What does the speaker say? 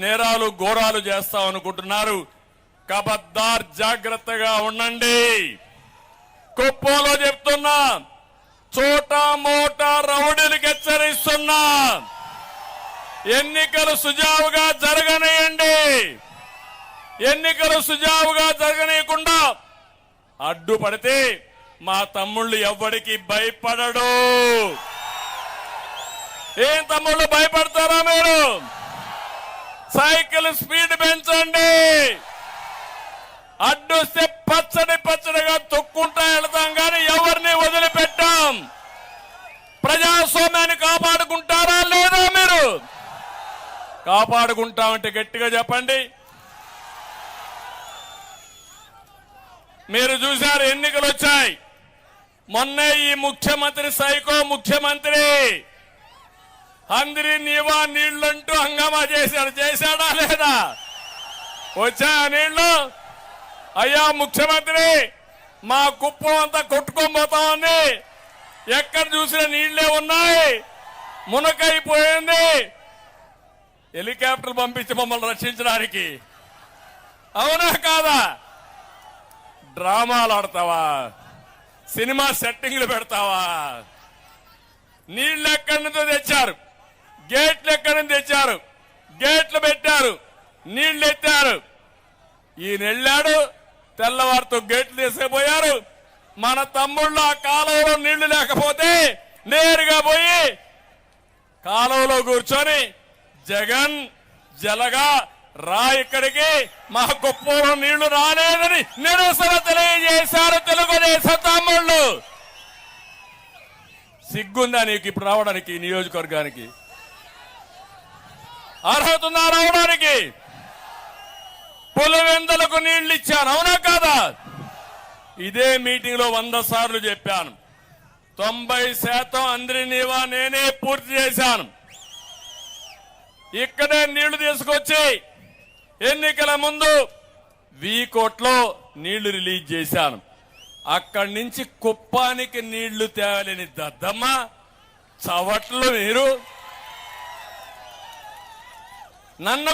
నేరాలు ఘోరాలు చేస్తాం అనుకుంటున్నారు. కబద్దార్ జాగ్రత్తగా ఉండండి. కుప్పంలో చెప్తున్నా చోట మోటా రౌడీలకు హెచ్చరిస్తున్నా ఎన్నికలు సుజావుగా జరగనియండి. ఎన్నికలు సుజావుగా జరగనీయకుండా అడ్డుపడితే మా తమ్ముళ్ళు ఎవ్వడికి భయపడడు. ఏం తమ్ముళ్ళు భయపడతారా మీరు స్పీడ్ పెంచండి. అడ్డొస్తే పచ్చడి పచ్చడిగా తొక్కుంటా వెళతాం కానీ ఎవరిని వదిలిపెట్టాం. ప్రజాస్వామ్యాన్ని కాపాడుకుంటారా లేదా మీరు? కాపాడుకుంటామంటే గట్టిగా చెప్పండి. మీరు చూశారు ఎన్నికలు వచ్చాయి మొన్నే ఈ ముఖ్యమంత్రి సైకో ముఖ్యమంత్రి అందరి నీవా నీళ్ళంటూ హంగామా చేశాడు. చేశాడా లేదా? వచ్చా నీళ్ళు అయ్యా ముఖ్యమంత్రి మా కుప్పం అంతా కొట్టుకొని పోతా ఉంది. ఎక్కడ చూసినా నీళ్ళే ఉన్నాయి. మునకైపోయింది. హెలికాప్టర్ పంపించి మమ్మల్ని రక్షించడానికి. అవునా కాదా? డ్రామాలు ఆడతావా? సినిమా సెట్టింగ్లు పెడతావా? నీళ్ళు ఎక్కడి నుంచో తెచ్చారు. గేట్లు ఎక్కడ తెచ్చారు? గేట్లు పెట్టారు. నీళ్ళు ఎత్తారు. ఈయన వెళ్ళాడు. తెల్లవారితో గేట్లు తీసుకుపోయారు మన తమ్ముళ్ళు ఆ కాలువలో నీళ్ళు లేకపోతే నేరుగా పోయి కాలువలో కూర్చొని జగన్ జలగా రా ఇక్కడికి. మా గొప్పలో నీళ్ళు రాలేదని నిరసన తెలియజేశారు తెలుగుదేశం తమ్ముళ్ళు. సిగ్గుందా నీకు ఇప్పుడు రావడానికి ఈ నియోజకవర్గానికి? అర్హత ఉందా రావడానికి పులివెందలకు నీళ్ళు ఇచ్చాను. అవునా కాదా? ఇదే మీటింగ్లో వంద సార్లు చెప్పాను. తొంభై శాతం అందరి నీవా నేనే పూర్తి చేశాను. ఇక్కడే నీళ్ళు తీసుకొచ్చి ఎన్నికల ముందు వీకోట్లో నీళ్ళు రిలీజ్ చేశాను. అక్కడి నుంచి కుప్పానికి నీళ్ళు తేవలేని దద్దమ్మ చవట్లు మీరు నన్ను